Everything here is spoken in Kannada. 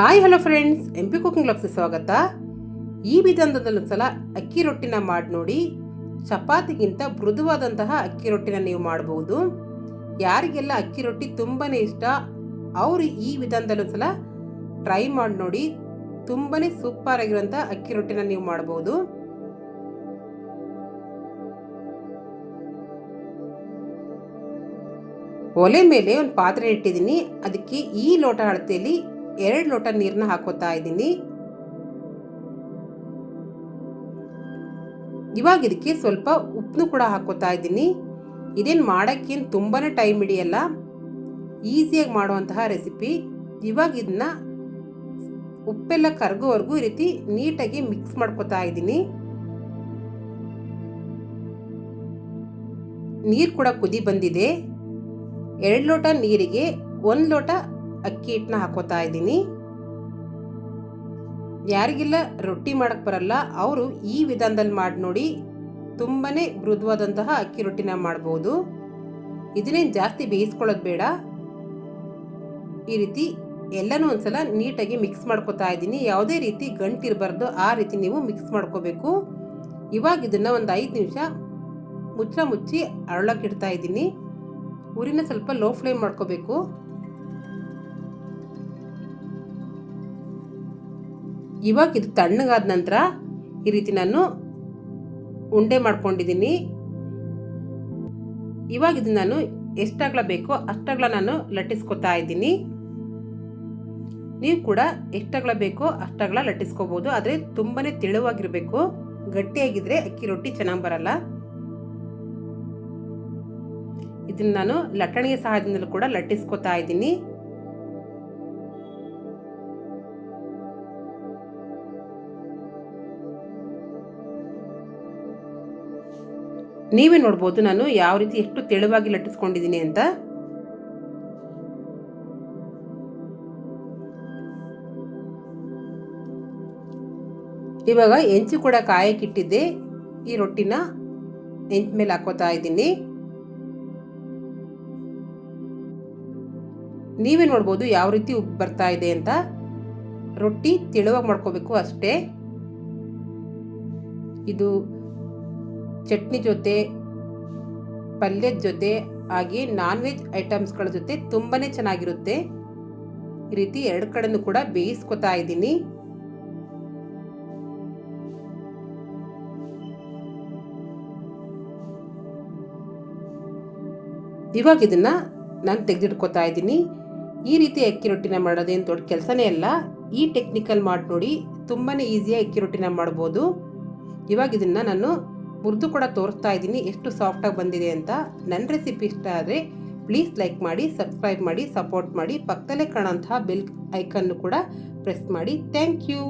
Hi hello friends M P cooking blogs ಸ್ವಾಗತ. ಈ ವಿಧಾನದಲ್ಲಿ ಸಲ ಅಕ್ಕಿ ರೊಟ್ಟಿನ ಮಾಡಿ ನೋಡಿ. ಚಪಾತಿಗಿಂತ ಮೃದುವಾದಂತಹ ಅಕ್ಕಿ ರೊಟ್ಟಿನ ನೀವು ಮಾಡಬಹುದು ಯಾರಿಗೆಲ್ಲ ಅಕ್ಕಿ ರೊಟ್ಟಿ ತುಂಬಾ ಇಷ್ಟ, ಅವರು ಈ ವಿಧಾನದಲ್ಲಿ ಸಲ ಟ್ರೈ ಮಾಡಿ ನೋಡಿ. ತುಂಬಾ ಸೂಪರ್ ಆಗಿರುವಂಥ ಅಕ್ಕಿ ರೊಟ್ಟಿನ ನೀವು ಮಾಡಬಹುದು ಒಲೆ ಮೇಲೆ ಒಂದು ಪಾತ್ರೆ ಇಟ್ಟಿದ್ದೀನಿ. ಅದಕ್ಕೆ ಈ ಲೋಟ ಅಳತೆಯಲ್ಲಿ ಎರಡು ಲೋಟ ನೀರನ್ನ ಹಾಕೋತಾ ಇದ್ದೀನಿ. ಇವಾಗ ಇದಕ್ಕೆ ಸ್ವಲ್ಪ ಉಪ್ಪನ್ನು ಕೂಡ ಹಾಕೋತಾ ಇದ್ದೀನಿ. ಇದೇನು ಮಾಡೋಕ್ಕೇನು ತುಂಬಾ ಟೈಮ್ ಹಿಡಿಯಲ್ಲ. ಈಸಿಯಾಗಿ ಮಾಡುವಂತಹ ರೆಸಿಪಿ. ಇವಾಗ ಇದನ್ನ ಉಪ್ಪೆಲ್ಲ ಕರಗೋವರೆಗೂ ಈ ರೀತಿ ನೀಟಾಗಿ ಮಿಕ್ಸ್ ಮಾಡ್ಕೋತಾ ಇದ್ದೀನಿ. ನೀರು ಕೂಡ ಕುದಿ ಬಂದಿದೆ. ಎರಡು ಲೋಟ ನೀರಿಗೆ ಒಂದು ಲೋಟ ಅಕ್ಕಿ ಹಿಟ್ಟನ್ನ ಹಾಕೋತಾ ಇದ್ದೀನಿ. ಯಾರಿಗೆಲ್ಲ ರೊಟ್ಟಿ ಮಾಡಕ್ಕೆ ಬರಲ್ಲ, ಅವರು ಈ ವಿಧಾನದಲ್ಲಿ ಮಾಡಿ ನೋಡಿ ತುಂಬಾ ಮೃದುವಾದಂತಹ ಅಕ್ಕಿ ರೊಟ್ಟಿನ ಮಾಡ್ಬೋದು. ಇದನ್ನೇನು ಜಾಸ್ತಿ ಬೇಯಿಸ್ಕೊಳ್ಳೋದು ಬೇಡ. ಈ ರೀತಿ ಎಲ್ಲನೂ ಒಂದ್ಸಲ ನೀಟಾಗಿ ಮಿಕ್ಸ್ ಮಾಡ್ಕೋತಾ ಇದ್ದೀನಿ. ಯಾವುದೇ ರೀತಿ ಗಂಟಿರಬಾರ್ದು ಆ ರೀತಿ ನೀವು ಮಿಕ್ಸ್ ಮಾಡ್ಕೋಬೇಕು. ಇವಾಗ ಇದನ್ನು ಒಂದು ಐದು ನಿಮಿಷ ಮುಚ್ಚ ಮುಚ್ಚಿ ಅರಳಕ್ಕೆ ಇಡ್ತಾ ಇದ್ದೀನಿ. ಉರಿನ ಸ್ವಲ್ಪ ಲೋ ಫ್ಲೇಮ್ ಮಾಡ್ಕೋಬೇಕು. ಇವಾಗ ಇದು ತಣ್ಣಗಾದ ನಂತರ ಈ ರೀತಿ ನಾನು ಉಂಡೆ ಮಾಡ್ಕೊಂಡಿದ್ದೀನಿ. ಇವಾಗ ಇದು ನಾನು ಎಷ್ಟಾಗ್ಲ ಬೇಕೋ ಅಷ್ಟಾಗ್ಲ ನಾನು ಲಟ್ಟಿಸ್ಕೊತಾ ಇದ್ದೀನಿ. ನೀವು ಕೂಡ ಎಷ್ಟಾಗ್ಲ ಬೇಕೋ ಅಷ್ಟಾಗ್ಲ ಲಟ್ಟಿಸ್ಕೋಬೋದು. ಆದರೆ ತುಂಬಾ ತೆಳುವಾಗಿರಬೇಕು. ಗಟ್ಟಿಯಾಗಿದ್ರೆ ಅಕ್ಕಿ ರೊಟ್ಟಿ ಚೆನ್ನಾಗಿ ಬರಲ್ಲ. ಇದನ್ನು ನಾನು ಲಟ್ಟಣಿಗೆ ಸಹಾಯದಿಂದಲೂ ಕೂಡ ಲಟ್ಟಿಸ್ಕೊತಾ ಇದ್ದೀನಿ. ನೀವೇ ನೋಡ್ಬೋದು ನಾನು ಯಾವ ರೀತಿ ಎಷ್ಟು ತೆಳುವಾಗಿ ಲಟ್ಟಿಸ್ಕೊಂಡಿದ್ದೀನಿ ಅಂತ. ಇವಾಗ ಹೆಂಚು ಕೂಡ ಕಾಯಕ್ಕಿಟ್ಟಿದ್ದೆ ಈ ರೊಟ್ಟಿನ ಹೆಂಚ್ ಮೇಲೆ ಹಾಕೋತಾ ಇದ್ದೀನಿ. ನೀವೇ ನೋಡ್ಬೋದು ಯಾವ ರೀತಿ ಉಪ್ಪು ಬರ್ತಾ ಇದೆ ಅಂತ. ರೊಟ್ಟಿ ತೆಳುವಾಗಿ ಮಾಡ್ಕೋಬೇಕು ಅಷ್ಟೇ. ಇದು ಚಟ್ನಿ ಜೊತೆ, ಪಲ್ಯದ ಜೊತೆ ಹಾಗೆ ನಾನ್ ವೆಜ್ ಐಟಮ್ಸ್ಗಳ ಜೊತೆ ತುಂಬಾ ಚೆನ್ನಾಗಿರುತ್ತೆ. ಈ ರೀತಿ ಎರಡು ಕಡೆನೂ ಕೂಡ ಬೇಯಿಸ್ಕೊತಾ ಇದ್ದೀನಿ. ಇವಾಗ ಇದನ್ನ ನಾನು ತೆಗೆದಿಟ್ಕೋತಾ ಇದ್ದೀನಿ. ಈ ರೀತಿ ಅಕ್ಕಿ ರೊಟ್ಟಿನ ಮಾಡೋದೇನು ದೊಡ್ಡ ಕೆಲಸನೇ ಅಲ್ಲ. ಈ ಟೆಕ್ನಿಕಲ್ ಮಾಡಿ ನೋಡಿ ತುಂಬಾ ಈಸಿಯಾಗಿ ಅಕ್ಕಿ ರೊಟ್ಟಿನ ಮಾಡ್ಬೋದು. ಇವಾಗ ಇದನ್ನು ನಾನು ಮುರಿದು ಕೂಡ ತೋರಿಸ್ತಾ ಇದ್ದೀನಿ. ಎಷ್ಟು ಸಾಫ್ಟಾಗಿ ಬಂದಿದೆ ಅಂತ. ನನ್ನ ರೆಸಿಪಿ ಇಷ್ಟ ಆದರೆ ಪ್ಲೀಸ್ ಲೈಕ್ ಮಾಡಿ ಸಬ್ಸ್ಕ್ರೈಬ್ ಮಾಡಿ ಸಪೋರ್ಟ್ ಮಾಡಿ. ಪಕ್ಕದಲ್ಲೇ ಕಾಣೋಂತಹ ಬೆಲ್ ಐಕನ್ನು ಕೂಡ ಪ್ರೆಸ್ ಮಾಡಿ. Thank you